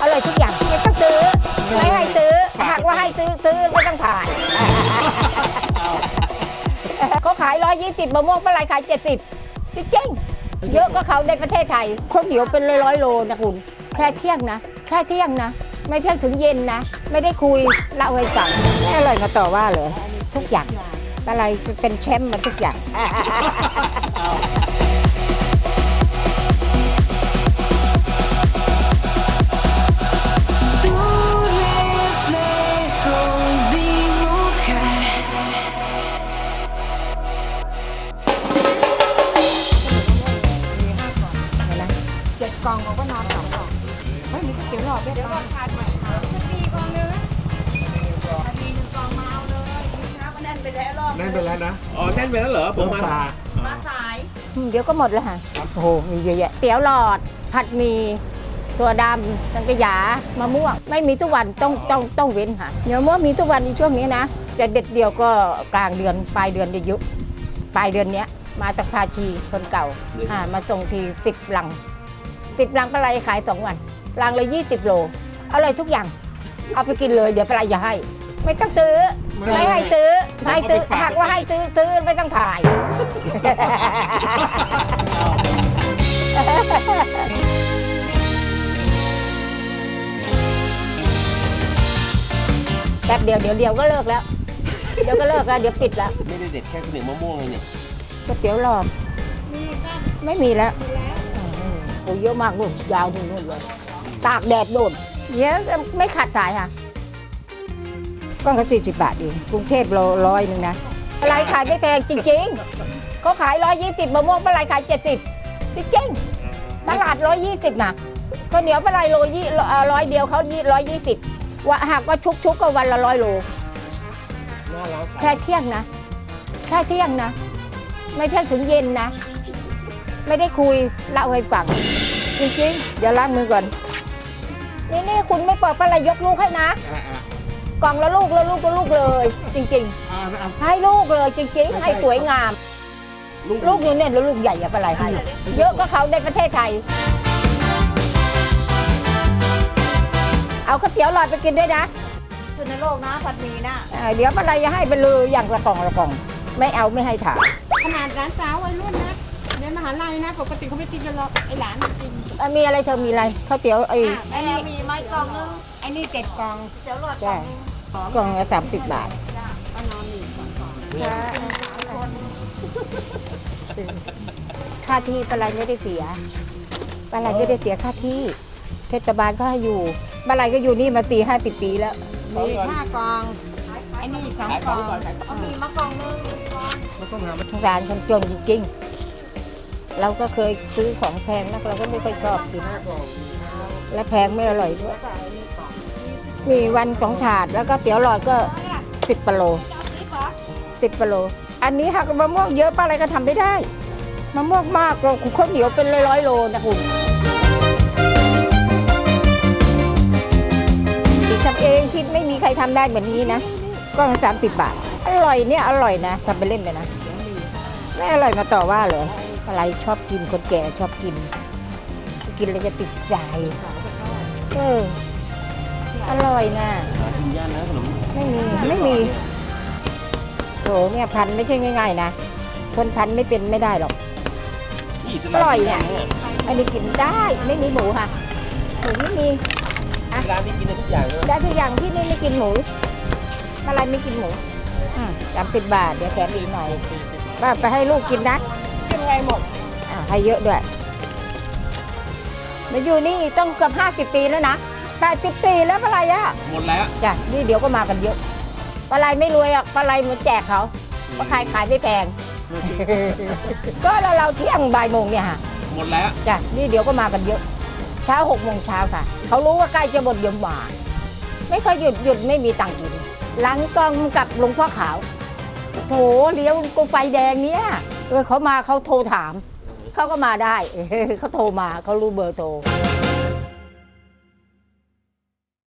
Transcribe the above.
อร่อยทุกอย่างไม่ต้องซื้อไม่ให้ซื้อหากว่าให้ซื้อซื้อไม่ต้องถ่ายเขาขาย 120มะม่วงปลาไหลขาย 70 จริงๆเยอะก็เขาในประเทศไทยข้าวเหนียวเป็นร้อยๆโลนะคุณแค่เที่ยงนะแค่เที่ยงนะ ไม่ใช่ถึงเย็นนะ ไม่ได้คุยเล่าให้ฟังไม่อร่อยมาต่อว่าเลย ทุกอย่างอะไรเป็นแชมป์มาทุกอย่าง เตี๋ยวหลอดด้วยเดี๋ยวเราทานใหม่ค่ะจะมีกล่องนึงมีหนึ่งกล่องมาเอาเลยเช้าก็แน่นไปแล้วรอบแน่นไปแล้วนะอ๋อแน่นไปแล้วเหรอผมเพิ่มมาซามาสายเดี๋ยวก็หมดแล้วค่ะ โอ้โหมีเยอะแยะเตี๋ยวหลอด ผัดหมีตัวดำสังกะหยามะม่วง ไม่มีทุกวันต้องต้องต้องเว้นค่ะเดี๋ยวมะม่วงมีทุกวันในช่วงนี้นะแต่เด็ดเดียวก็กลางเดือนปลายเดือนจะเยอะปลายเดือนเนี้ย มาจากพาชีคนเก่าอ่ามาส่งทีสิบลังสิบลังปลาไหลขายสองวัน ลังละยี่สิบโล อร่อยทุกอย่าง เอาไปกินเลยเดี๋ยวปลาไหลอย่าให้ ไม่ต้องซื้อ ไม่ให้ซื้อ ไม่ให้ซื้อหากว่าให้ซื้อซื้อไม่ต้องถ่าย แป๊บเดียวเดี๋ยวเดียวก็เลิกแล้ว เดี๋ยวก็เลิกแล้วเดี๋ยวปิดแล้วไม่ได้เด็ดแค่ข้าวเหนียวมะม่วงเลยเนี่ยก๋วยเตี๋ยวหลอดไม่มีแล้วโอ้เยอะมากนู่นยาวถึงนู่นเลย ตากแดดโดนเยอะไม่ขาดสายค่ะก้อนเขาสี่สิบบาทเองกรุงเทพโลร้อยหนึ่งนะปลาไหลขายไม่แพงจริงๆเขาขายร้อยยี่สิบมะม่วงปลาไหลขายเจ็ดสิบจริงๆตลาดร้อยยี่สิบนะข้าวเหนียวปลาไหลโลยี่ร้อยเดียวเขายี่ร้อยยี่สิบว่าหากว่าชุกๆกก็วันละร้อยโลหน้าร้านแค่เที่ยงนะแค่เที่ยงนะ ไม่ใช่ถึงเย็นนะ ไม่ได้คุยเล่าให้ฟังจริงๆเดี๋ยวล้างมือก่อน นี่นี่คุณไม่เปิดปลาไหลยกลูกให้นะ อ่าอ่ากล่องละลูกละลูกละลูกเลย จริง อ่าอ่า ๆ ให้ลูกเลยจริง ๆ ให้สวยงาม ลูกลูกอยู่เนี่ยแล้วลูกใหญ่อะปลาไหลให้เยอะก็เขาในประเทศไทย เอาข้าวเตี๋ยวหลอดไปกินด้วยนะสุดในโลกนะผัดหมีนะเอ่อเดี๋ยวปลาไหลจะให้ไปเลยอย่างละกล่องละกล่อง ไม่เอาไม่ให้ถามขนาดร้านสาววัยรุ่นนะเรียน มหาลัยนะ ปกติเขาไม่กินกันหรอกไอหลานมันกินอะมีอะไรเธอมีอะไรข้าวเตี๋ยวไอ้อะไอ้นี่มีไม้กล่องนึงไอ้นี่เจ็ดกล่องเดี๋ยวหลอดกล่ใช่องนึงกล่องละสามสิบบาทก็นอนอยู่สองกล่องค่าที่ปลาไหลไม่ได้เสียปลาไหลไม่ได้เสียค่าที่เทศบาลก็ให้อยู่ปลาไหลก็อยู่นี่มาสี่ห้าสิบปีแล้วมีห้ากล่องไอ้นี่สองขายกขล่อองงก่อนขายของเอาหมีมากล่องนึงก่อนสงสารคนจนจริงๆ เราก็เคยซื้อของแพงนักเราก็ไม่ค่อยชอบกิน และแพงไม่อร่อยด้วย มีวันสองถาดแล้วก็เตี๋ยวหลอดก็สิบปโลสิบปโล อันนี้หากมะม่วงเยอะป้าอะไรก็ทำไม่ได้มะม่วงมากก็ข้าวเหนียวเป็นร้อยๆโลนะคุณทำเองที่ไม่มีใครทำได้เหมือนนี้นะก็สามสิบบาท อร่อยเนี่ยอร่อยนะทำไปเล่นเลยนะไม่อร่อยมาต่อว่าเลย อะไรชอบกินคนแก่ชอบกิน กินแล้วจะติดใจเอออร่อยนะหากินยากนะขนมไม่มีไม่มีโถเนี่ยพันไม่ใช่ง่ายๆนะคนพันไม่เป็นไม่ได้หรอกนี่สอลาร่อยกินเนี่ได้ยนะอันนี้กินได้ไม่มีหมูค่ะหมูไม่มีร้านนี้กินได้ทุกอย่างเลยได้ทุกอย่างที่นี่ไม่กินหมูอะไรไม่กินหมูสามสิบบาทเดี๋ยวแถมอีกหน่อยว่าไปให้ลูกกินนะ กินไงหมดอ่าให้เยอะด้วยมาอยู่นี่ต้องเกือบห้าสิบปีแล้วนะแปดสิบปีแล้วปลาไหลอะหมดแล้วจ้ะนี่เดี๋ยวก็มากันเยอะปลาไหลไม่รวยอะปลาไหลมาแจกเขาเพราะขายขายไม่แพง ก็เราเราเที่ยงบ่ายโมงเนี่ยค่ะหมดแล้วจ้ะนี่เดี๋ยวก็มากันเยอะ เช้าหกโมงเช้าค่ะ เขารู้ว่าใกล้จะหมดเดี๋ยวมาไม่เคยหยุดหยุดไม่มีตังค์กินหลังกองกับหลวงพ่อขาวโถเลี้ยวกูไฟแดงเนี่ยเออ เขามาเขาโทรถาม เขาก็มาได้ เขาโทรมาเขารู้เบอร์โทร